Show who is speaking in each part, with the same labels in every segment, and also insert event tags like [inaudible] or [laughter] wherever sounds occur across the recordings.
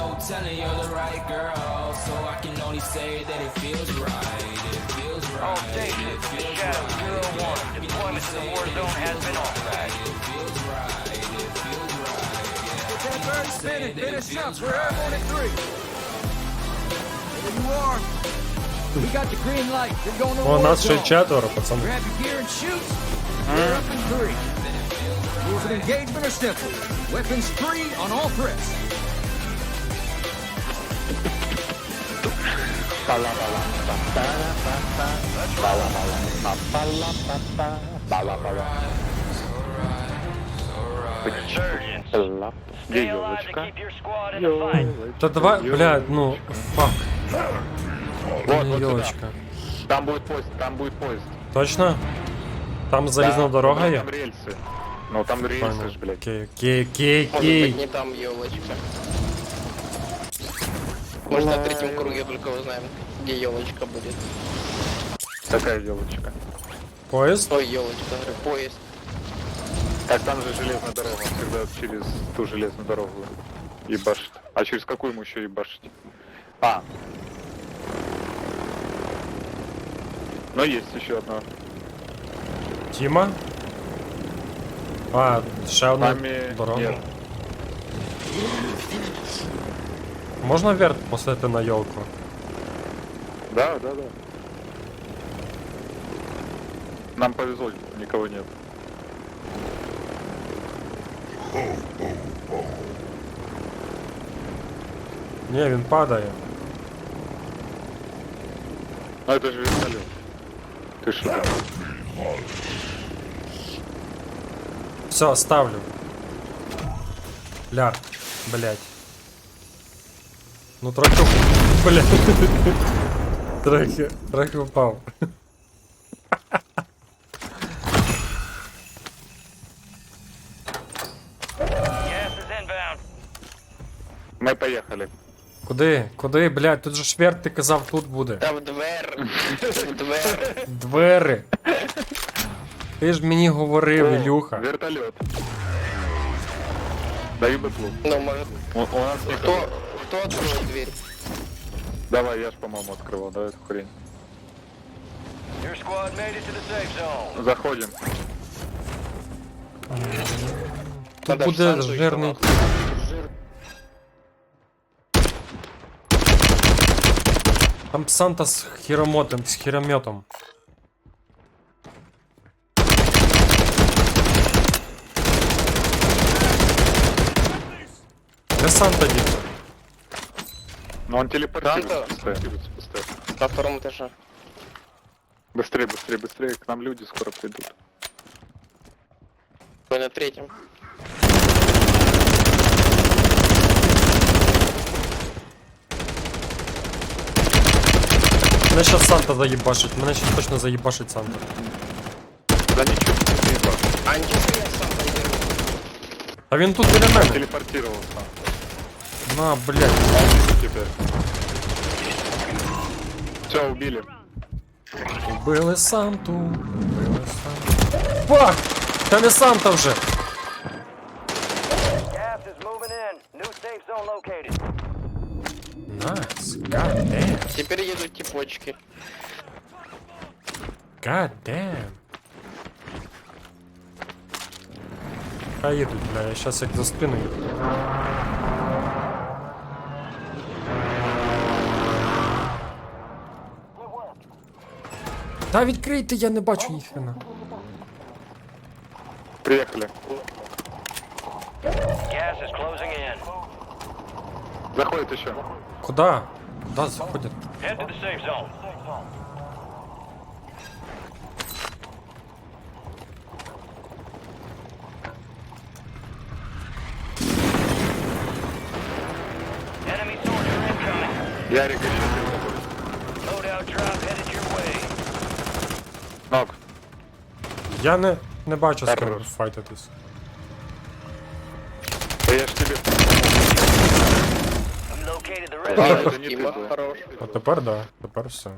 Speaker 1: no telling you're the right girl. So I can only say that it feels right. It feels right.
Speaker 2: All stations,
Speaker 1: It feels
Speaker 2: Shadow
Speaker 1: right.
Speaker 2: Zero One. Deployment to the war zone has been authorized.
Speaker 1: It feels right. It feels right.
Speaker 3: Get that bird spinning. Finish up. We're airborne at three. There you are. We got the green light. You're going to
Speaker 4: О,
Speaker 3: war
Speaker 4: нас ще
Speaker 3: zone.
Speaker 4: четверо, пацани.
Speaker 3: Grab your gear and shoot. We're up in three. Rules of engagement are simple. Weapons free on all threats.
Speaker 5: Где елочка?
Speaker 4: Та давай, блядь, ну, фак.
Speaker 5: Вот, вот
Speaker 4: елочка.
Speaker 5: Там будет поезд, там будет поезд.
Speaker 4: Точно? Там залізна
Speaker 5: Да,
Speaker 4: дорога є?
Speaker 5: Там рельсы. Ну там рельсы блядь.
Speaker 4: Окей, окей, окей, окей.
Speaker 6: там елочка. Может, на третьем круге только узнаем, где елочка будет.
Speaker 5: Такая елочка.
Speaker 4: Поїзд?
Speaker 6: Ой, елочка, поезд.
Speaker 5: Так там же железная дорога, всегда через ту железную дорогу ебашит. А через какую ему еще ебашить? А. Но есть еще одна.
Speaker 4: Тіма? А, ще одна
Speaker 5: Нами
Speaker 4: дорога.
Speaker 5: нет.
Speaker 4: Можна верт посадити на йолку?
Speaker 5: Да, да, да. Нам повезло, никого нет.
Speaker 4: Ні, він падає.
Speaker 5: Ну это же вертолет. Ты что?
Speaker 4: Все, ставлю. Ля, блять. Ну трохи. Блять. Трохи, трохи
Speaker 2: inbound.
Speaker 5: Мы поехали.
Speaker 4: Куди? Куди, блять? Тут же ж верт, ти казав, тут буде.
Speaker 6: Та в двер. [laughs] В двер.
Speaker 4: Двери. Ти ж мені говорив,
Speaker 5: О,
Speaker 4: Ілюха.
Speaker 5: Вертолет. Даю бытлу.
Speaker 6: Ну, может,
Speaker 5: У, у нас никто.
Speaker 6: кто, кто откроет дверь?
Speaker 5: Давай, я ж, по-моему, открывал, да, эту хрень.
Speaker 2: Your squad made it to the safe zone.
Speaker 5: Заходим.
Speaker 4: Тут
Speaker 6: Надо в
Speaker 4: буде
Speaker 6: Санту
Speaker 4: жирний.
Speaker 6: еще Жир.
Speaker 4: Там Санта з хіромотом, з хірометом. Де Санта діти?
Speaker 5: Но он телепортируется
Speaker 6: Санта?
Speaker 5: постоянно. постоянно.
Speaker 6: На втором этаже.
Speaker 5: Быстрее, быстрее, быстрее. К нам люди скоро придут.
Speaker 6: Ой, на третьем.
Speaker 4: Мене щас Санта заїбашить, мене щас точно заїбашить Санта.
Speaker 5: Да ничего, не ебаш.
Speaker 6: А ничего, я сам пойду.
Speaker 4: А він тут біля мене.
Speaker 5: Телепортировался.
Speaker 4: На, блядь.
Speaker 5: Теперь. Все, убили.
Speaker 4: Убили Санту. Убили Санту. Фак! Та не Санта вже.
Speaker 2: Gas is moving in. New safe zone located.
Speaker 4: Найс. Damn.
Speaker 6: Теперь едут типочки.
Speaker 4: God damn. Хай їдуть, бля, я щас як за спину Та відкрийте, я не бачу ніхрена.
Speaker 5: Приехали.
Speaker 2: Gas is closing in.
Speaker 5: Заходит еще.
Speaker 4: Куда? Куда заходять?
Speaker 2: Head to the safe zone. Enemy soldier incoming.
Speaker 5: Ярик еще заходит.
Speaker 2: Loadout drop headed your way.
Speaker 5: Ног.
Speaker 4: Я не, не бачу з ким файтитись.
Speaker 5: Да я ж Да,
Speaker 2: of
Speaker 5: это не
Speaker 6: хорош.
Speaker 4: А тепер да, тепер все.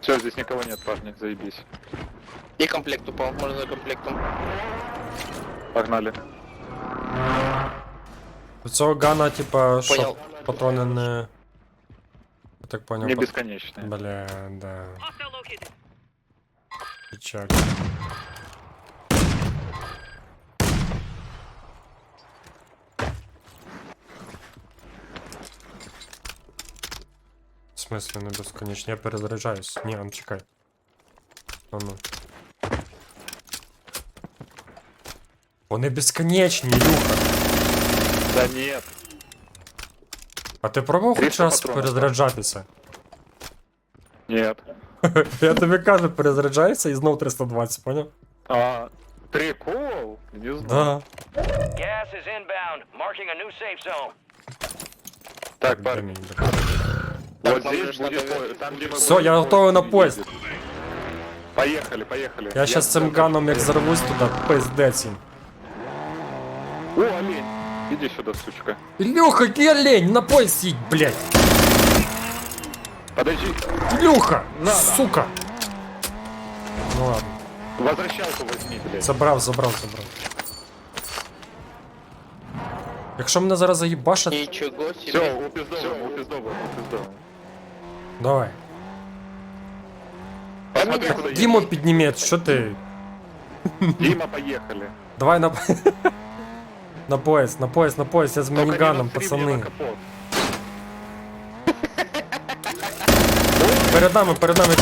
Speaker 5: Все, здесь никого нет, парни, заебись.
Speaker 6: И комплект упал, можно за комплектом.
Speaker 5: Погнали.
Speaker 4: У цього гана, типа, що
Speaker 6: Понял.
Speaker 4: патрони не. Я так понял.
Speaker 5: Не
Speaker 4: пат-
Speaker 5: бесконечные.
Speaker 4: Бля, да. Печаль. В смысле не безконечно? Я перезаряджаюсь. Ні, а ну чекай. А ну. Вони безконечні, Ілюха.
Speaker 5: Да нет.
Speaker 4: А ти пробував хоч
Speaker 5: 300
Speaker 4: раз
Speaker 5: патронів,
Speaker 4: перезаряджатися?
Speaker 5: Нет. [laughs]
Speaker 4: Я тобі кажу, перезаряджається і знов 320, поняв?
Speaker 5: А, прикол? Не знаю.
Speaker 4: Да.
Speaker 2: Gas is inbound. Marking a new safe zone.
Speaker 5: Так, парни.
Speaker 4: Блін, блін.
Speaker 5: Вот
Speaker 6: нам
Speaker 5: здесь
Speaker 6: же
Speaker 5: будет
Speaker 6: надо-
Speaker 5: поезд. Там, где мы
Speaker 4: Всё,
Speaker 5: были,
Speaker 4: я готовий на
Speaker 5: поезд
Speaker 4: поезд.
Speaker 5: едет. Поехали, поехали.
Speaker 4: Я щас цим ганом як зарвусь туди, пиздець їм.
Speaker 5: О, олень. Иди сюда, сучка.
Speaker 4: Ілюха, який олень, на поїзд сідь, блядь.
Speaker 5: Подожди.
Speaker 4: Ілюха, сука. Ну ладно,
Speaker 5: Возвращалку возьми, блядь.
Speaker 4: забрав, забрав, забрав. Якщо мене зараз заїбашать,
Speaker 6: Ничего себе.
Speaker 5: Все, упиздовываем, упиздовываем, упиздовываем.
Speaker 4: давай.
Speaker 5: Посмотри, куда едет.
Speaker 4: Діму підніметь, що ти?
Speaker 5: Дима, поехали.
Speaker 4: Давай на... [laughs] на поїзд, на поїзд, на поїзд, я з
Speaker 5: Только не
Speaker 4: мініганом,
Speaker 5: настри мне на
Speaker 4: пацани.
Speaker 5: капот.
Speaker 4: Перед нами, перед нами.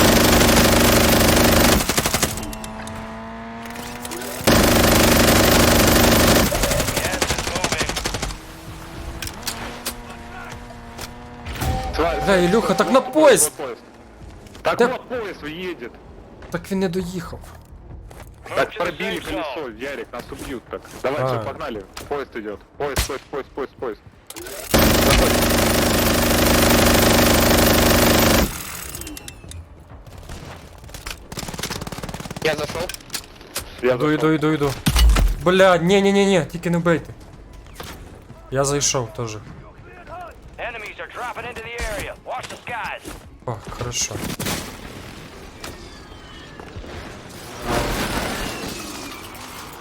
Speaker 5: Тварь,
Speaker 4: Бля, Ілюха, так на поїзд!
Speaker 5: вот поезд. Так
Speaker 4: Да-
Speaker 5: вот поезд едет.
Speaker 4: Так він не доїхав.
Speaker 5: Так пробили колесо, Ярик, нас убьют так. Давай,
Speaker 4: А.
Speaker 5: все, погнали. Поезд идет. Поезд, поезд, поезд, поезд, поезд.
Speaker 6: Я зашел.
Speaker 5: Я
Speaker 4: Іду,
Speaker 5: зашел.
Speaker 4: іду, іду, іду. Бля, ні, ні, ні, ні, тільки не бийте. Я зайшов теж.
Speaker 2: Enemies are dropping into the area. Watch the skies.
Speaker 4: О, хорошо.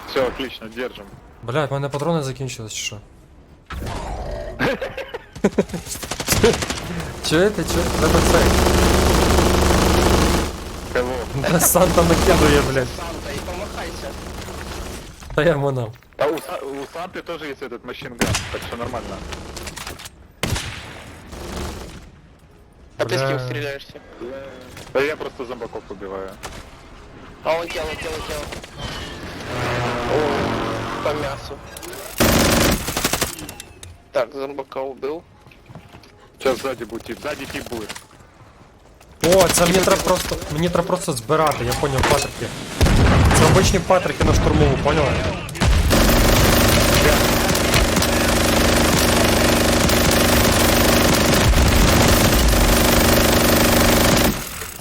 Speaker 5: Все, отлично, держим.
Speaker 4: Бля, в мене патрони закінчились, чи що? [laughs] Чуєте, чуєте? Треба цей.
Speaker 5: Кого?
Speaker 4: Да Санта накидує, блядь.
Speaker 6: Санта, и помахайся.
Speaker 4: Та я манав.
Speaker 5: А у, Са- у Санты тоже есть этот машинган, так что нормально.
Speaker 6: А ты с
Speaker 4: Бля.
Speaker 6: кем стреляешься?
Speaker 5: Да я просто зомбаков убиваю.
Speaker 6: А он тело, тело, тело. По мясу. Так, зомбака убил.
Speaker 5: Сейчас сзади будет тип, сзади тип будет.
Speaker 4: О, це мені треба просто. Мені треба просто збирати, я поняв патрики. Це обичні патрики на штурмову, поняли?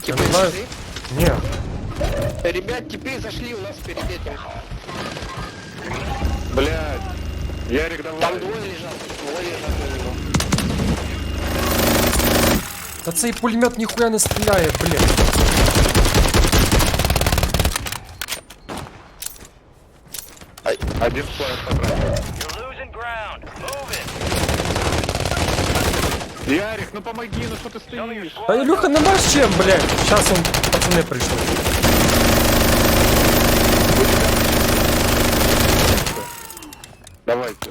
Speaker 4: Я
Speaker 6: Типы
Speaker 4: не знаю.
Speaker 6: зашли?
Speaker 4: Ні.
Speaker 6: Ребят, типы зашли у нас перед этим.
Speaker 5: Блядь. Ярик, давай.
Speaker 6: Там двое лежат, двое лежат на него.
Speaker 4: Та цей пулемет ніхуя не стріляє, блін.
Speaker 5: Один поезд потратил.
Speaker 2: You're losing ground. Move it.
Speaker 5: Ярик, ну помоги, ну что ты стоишь?
Speaker 4: Та Ілюха нема з чим, блядь. Щас он пацани прийшли.
Speaker 5: Давайте.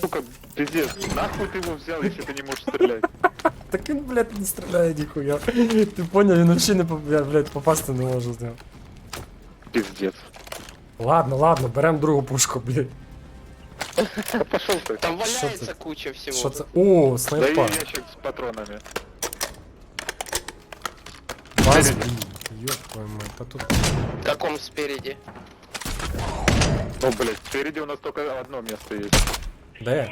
Speaker 5: Сука, пиздец, нахуй ты его взял, если ты не можешь стрелять? [laughs]
Speaker 4: Так він, блядь, не стріляє ніхуя. Ти поняв, він взагалі не по- я, блядь, попасти не можу з нього.
Speaker 5: Пиздец.
Speaker 4: Ладно, ладно, берем другу пушку, блядь. [laughs]
Speaker 5: Да пошел ты.
Speaker 6: Там
Speaker 4: Что
Speaker 6: валяется
Speaker 4: ты?
Speaker 6: куча всего.
Speaker 4: Що це? О,
Speaker 5: Да и
Speaker 4: снайпа.
Speaker 5: ящик с патронами.
Speaker 4: Баз, блін. Ёб твою мать, та тут...
Speaker 6: В каком спереди?
Speaker 5: Ну, блядь, впереди у нас только одно место есть.
Speaker 4: Де?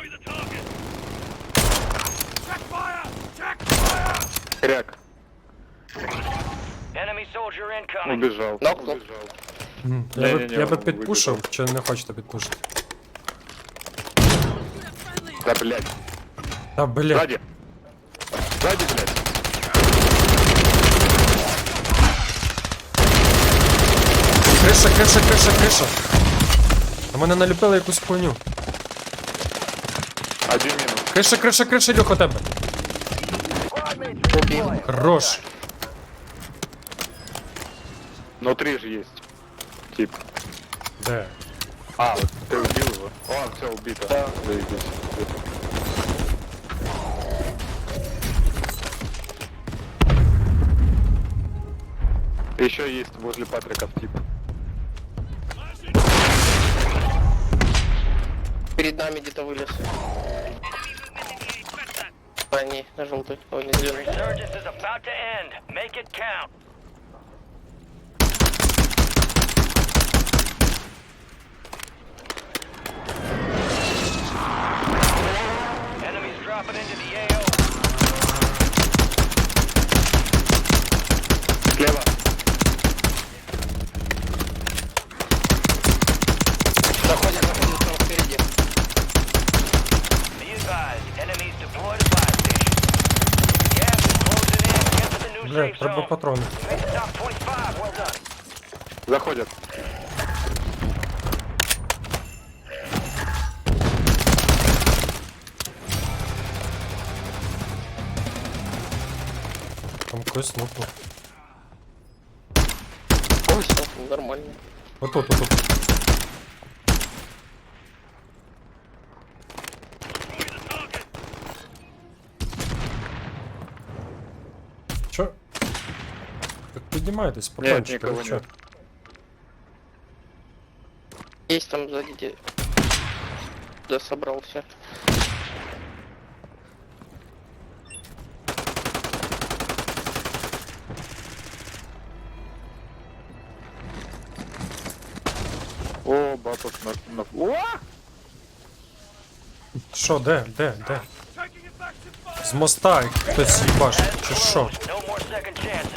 Speaker 5: Кряк.
Speaker 2: Enemy soldier incoming.
Speaker 5: Убежал.
Speaker 6: Нокнул.
Speaker 5: Убежал.
Speaker 4: М, Я би,
Speaker 5: Не-не-не,
Speaker 4: я би
Speaker 5: он
Speaker 4: підпушив,
Speaker 5: вибіжав.
Speaker 4: чи не хочете підпушити?
Speaker 5: Да, блядь.
Speaker 4: Та, блядь.
Speaker 5: Сзади. Сзади, блядь.
Speaker 4: Криша, криша, криша, криша. На мене наліпили якусь хуйню.
Speaker 5: Один минус.
Speaker 4: Криша, криша, криша, у тебе.
Speaker 6: Убил.
Speaker 4: Хорош.
Speaker 5: Внутри же есть. Тип.
Speaker 4: Де?
Speaker 5: А, вот ты убил его? О, все, убито. Да. Заебись. Еще есть возле Патриков тип.
Speaker 6: Перед нами где-то вылез. А, не, на желтый. Ой, не зеленый.
Speaker 2: Enemies dropping into the AO.
Speaker 5: Слева.
Speaker 6: Заходит, заходит там впереди.
Speaker 2: Be advised, enemies deployed a fire station. Gas is closing in. Get to
Speaker 4: треба
Speaker 2: zone.
Speaker 4: патрони.
Speaker 2: You made the top 25. Well done.
Speaker 5: Заходят.
Speaker 4: Там когось нукнув.
Speaker 6: Ой, все, нормально.
Speaker 4: Отут, отут. Так піднімайтесь, патрончики,
Speaker 5: никого
Speaker 4: ви чо?
Speaker 5: нет.
Speaker 6: Есть там сзади где... Да, собрался.
Speaker 5: О, баток на... на... О!
Speaker 4: Що, де, де, де? З моста хтось їбаш, чи що?
Speaker 2: No more second chances.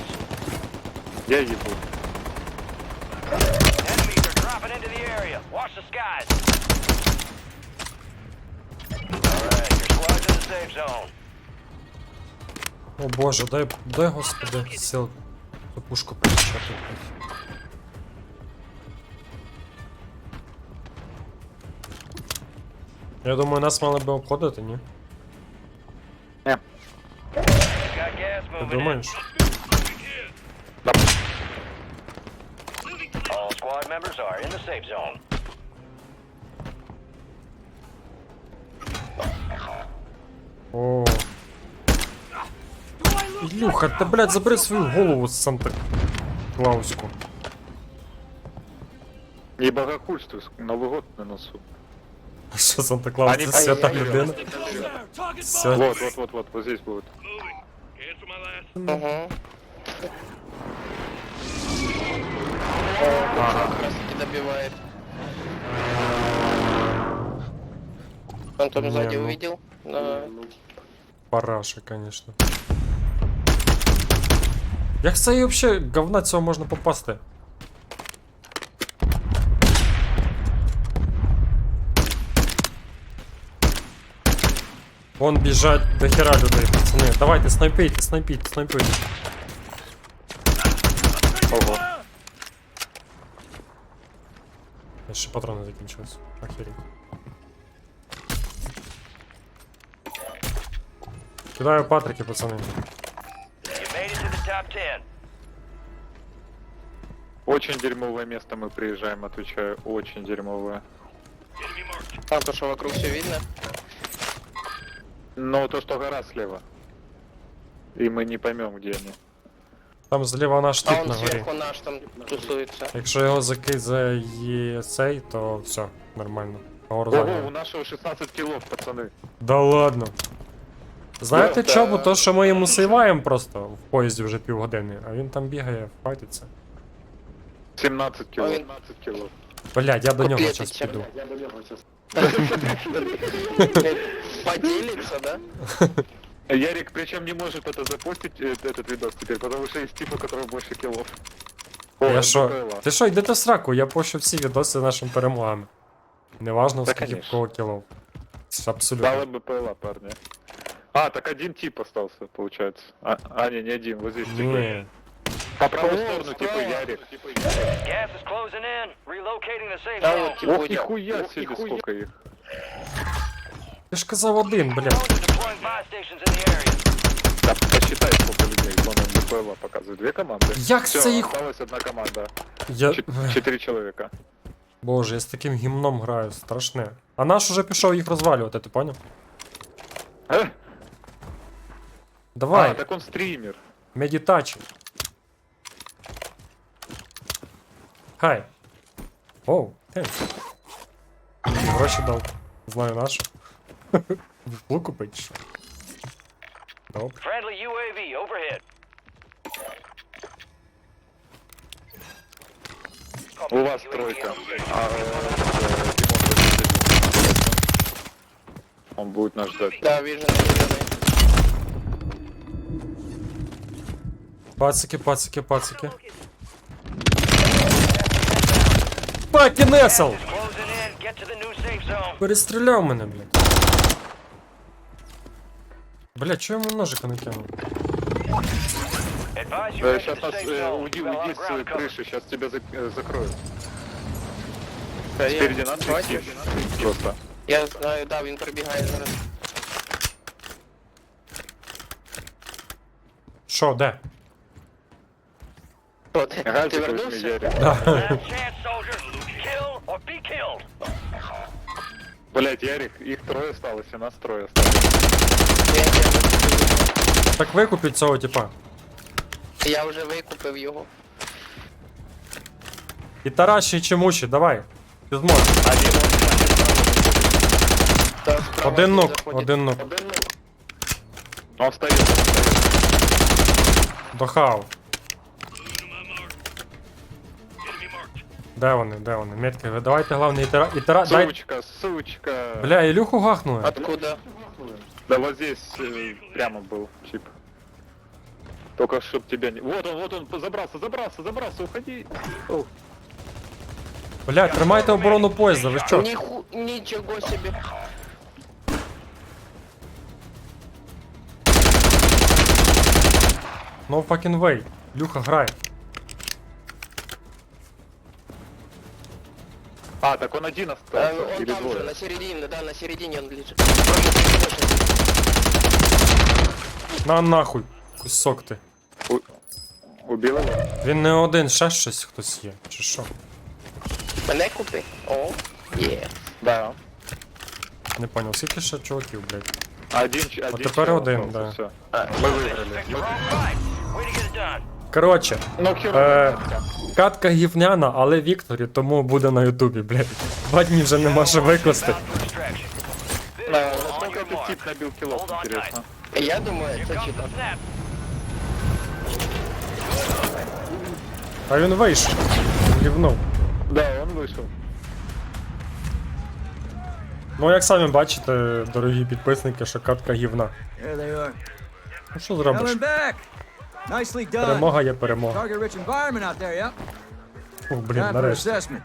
Speaker 5: Я ебу.
Speaker 2: Enemies are dropping into the area. Watch the skies. Alright, your squad's in the safe zone.
Speaker 4: О боже, дай, дай господи, сил ту пушку причати. Я думаю, нас мали би обходити, ні?
Speaker 2: Got gas
Speaker 4: Ти
Speaker 2: moving in.
Speaker 4: думаєш?
Speaker 2: All squad members are in the safe zone.
Speaker 4: О. Ілюха, ти, блядь, забери свою голову з Санта Клауску.
Speaker 5: Не богохульствуй, Новый год на носу.
Speaker 4: Що Санта Клаус?
Speaker 5: Они-
Speaker 4: Це свята людина?
Speaker 5: Вот, вот, вот, вот, вот здесь будет.
Speaker 6: Угу. О, как раз таки добивает. Он там
Speaker 4: Не,
Speaker 6: сзади
Speaker 4: ну.
Speaker 6: увидел? Да.
Speaker 4: Параша, конечно. Як це і вообще говна цього можна попасти? Вон біжать до хера людей, пацани. Давайте, снайпейте, снайпійте, снайпейте. Ще патрони закінчились. Охереть. Кидаю патрики, пацани.
Speaker 2: You made it to the top 10.
Speaker 5: Очень дерьмовое место мы приезжаем, отвечаю. Очень дерьмовое.
Speaker 6: Там то, что вокруг все видно.
Speaker 5: Но то, что гора слева. И мы не поймем, где они.
Speaker 4: Там зліва наш тип на горі.
Speaker 6: сверху наш там тусуется.
Speaker 4: Якщо його закидає цей, то все, нормально.
Speaker 5: Ого, у
Speaker 4: зайняли.
Speaker 5: нашего 16 килов, пацаны.
Speaker 4: Да ладно. Знаєте
Speaker 6: Ну,
Speaker 4: чому? То, що ми йому сейваємо просто в поїзді вже півгодини, а він там бігає, файтиться.
Speaker 5: 17 кило.
Speaker 6: Ой.
Speaker 5: 17 кило.
Speaker 4: Блядь, я до нього
Speaker 6: Котлети
Speaker 4: зараз піду. [laughs]
Speaker 6: Поделится, да?
Speaker 5: Ярик причем не может это запустить, э, этот видос теперь, потому что есть тип, у которого больше килов. О,
Speaker 4: Я
Speaker 5: это
Speaker 4: що?
Speaker 5: было.
Speaker 4: Ти що, йдете в сраку, я пощу всі відоси нашим перемогами. Неважно,
Speaker 5: Та,
Speaker 4: скільки в
Speaker 5: конечно.
Speaker 4: кого кілов. Це абсолютно.
Speaker 5: Дала бы ПЛА, парни. А, так один тип остался, получается. А, а, не, не один, вот здесь типы.
Speaker 4: Ні.
Speaker 5: По правую сторону, типа Ярик.
Speaker 2: Gas is closing in. Relocating the safe
Speaker 6: Да,
Speaker 2: zone.
Speaker 6: вот типа
Speaker 5: Ох,
Speaker 6: уйдем.
Speaker 5: нихуя себе, сколько их.
Speaker 4: Я ж казав один, блядь.
Speaker 2: Drones are deploying buy stations in the area.
Speaker 5: Да, посчитай, сколько людей. Вон он БПЛА показывает. Две команды.
Speaker 4: Як
Speaker 5: Все,
Speaker 4: це їх-
Speaker 5: осталась одна команда.
Speaker 4: Я...
Speaker 5: Чет- Четыре человека.
Speaker 4: Боже, я з таким гімном граю, страшне. А наш уже пішов їх розвалювати, ти поняв?
Speaker 5: Э?
Speaker 4: Давай,
Speaker 5: А, так он стример.
Speaker 4: медітач. Хай. Оу, тhanks. Гроші дав. Знаю нашу. Добре.
Speaker 2: Friendly UAV overhead.
Speaker 5: У вас тройка. А, э, э. Он будет нас ждать.
Speaker 6: Да, вижу.
Speaker 4: Пацики, пацики, пацики.
Speaker 2: Safe zone.
Speaker 4: Перестріляв мене, блядь. Блядь, чого йому ножика не кинув?
Speaker 2: Advise you
Speaker 5: Э,
Speaker 2: exit
Speaker 5: Сейчас
Speaker 2: the
Speaker 5: нас
Speaker 2: safe
Speaker 5: э,
Speaker 2: zone.
Speaker 5: уйди,
Speaker 2: We've got a lot
Speaker 5: уйди
Speaker 2: of
Speaker 5: с
Speaker 2: ground
Speaker 5: э,
Speaker 2: cover.
Speaker 5: крыши, сейчас тебя зак- э, закроют.
Speaker 6: Да, я-
Speaker 5: Спереди надо
Speaker 6: Давайте.
Speaker 5: идти. Просто.
Speaker 6: Я знаю, да, він пробігає зараз.
Speaker 4: Що, де?
Speaker 6: Що, ти, ти
Speaker 5: Газик возьми,
Speaker 6: вернувся?
Speaker 5: Ярик.
Speaker 2: Last chance, soldier. Kill or be killed.
Speaker 5: Блять, Ярик, их трое осталось, и нас трое осталось.
Speaker 6: Я, я,
Speaker 4: Так викупіть цього типа.
Speaker 6: я вже викупив його.
Speaker 4: І Тараші і Чемучі, давай. Ти зможеш.
Speaker 6: Та справа
Speaker 4: Один
Speaker 6: він
Speaker 4: нок,
Speaker 6: заходить.
Speaker 4: один нок.
Speaker 5: Он встает, он встает.
Speaker 4: Дохав. Де вони, де вони? Метки, давайте головне і тара. І тара. Дай.
Speaker 5: Сучка, сучка.
Speaker 4: Бля, Ілюху гахнули.
Speaker 6: Откуда?
Speaker 5: Да вот здесь э, прямо был чип. Только чтоб тебя не... Вот он, вот он, забрался, забрался, забрался, уходи. О,
Speaker 4: Бля, тримайте оборону поїзда, ви що?
Speaker 6: Ніху... Нічого собі.
Speaker 4: No fucking way. Люха грає.
Speaker 5: А, так он один
Speaker 6: Е,
Speaker 5: остался,
Speaker 6: Он
Speaker 5: или
Speaker 6: там же,
Speaker 5: двое?
Speaker 6: на середине, да, на середине он лежит.
Speaker 4: На нахуй. Кусок ти.
Speaker 5: У- Убил его?
Speaker 4: Він не один, ще щось хтось є. Чи що?
Speaker 6: Мене купи. О, є.
Speaker 5: Да.
Speaker 4: Не поняв, скільки ще чуваків, блядь.
Speaker 5: Один, ч- один
Speaker 4: теперь
Speaker 5: чел
Speaker 4: один,
Speaker 5: остался,
Speaker 4: да.
Speaker 5: всё. Мы выиграли.
Speaker 2: Pick the wrong fight. Way to get it done.
Speaker 4: Коротше,
Speaker 5: Ну, хер
Speaker 4: е, катка гівняна, але Вікторі, тому буде на Ютубі, блядь. Два дні вже нема що викласти.
Speaker 2: Stop for distraction.
Speaker 5: Да,
Speaker 2: On
Speaker 5: насколько
Speaker 2: your
Speaker 5: этот
Speaker 2: mark.
Speaker 5: тип набил киллов,
Speaker 2: Hold on
Speaker 5: интересно.
Speaker 6: Я думаю, це читав.
Speaker 4: А він вийшов. Гівнув.
Speaker 5: Да, он вышел.
Speaker 4: Ну, як самі бачите, дорогі підписники, що катка гівна.
Speaker 3: There they are.
Speaker 4: Ну що зробиш?
Speaker 3: Coming back. Nicely done.
Speaker 4: Перемога є перемога.
Speaker 3: Target rich environment out there, yeah?
Speaker 4: Ух, блін,
Speaker 3: Time for
Speaker 4: нарешті.
Speaker 3: assessment.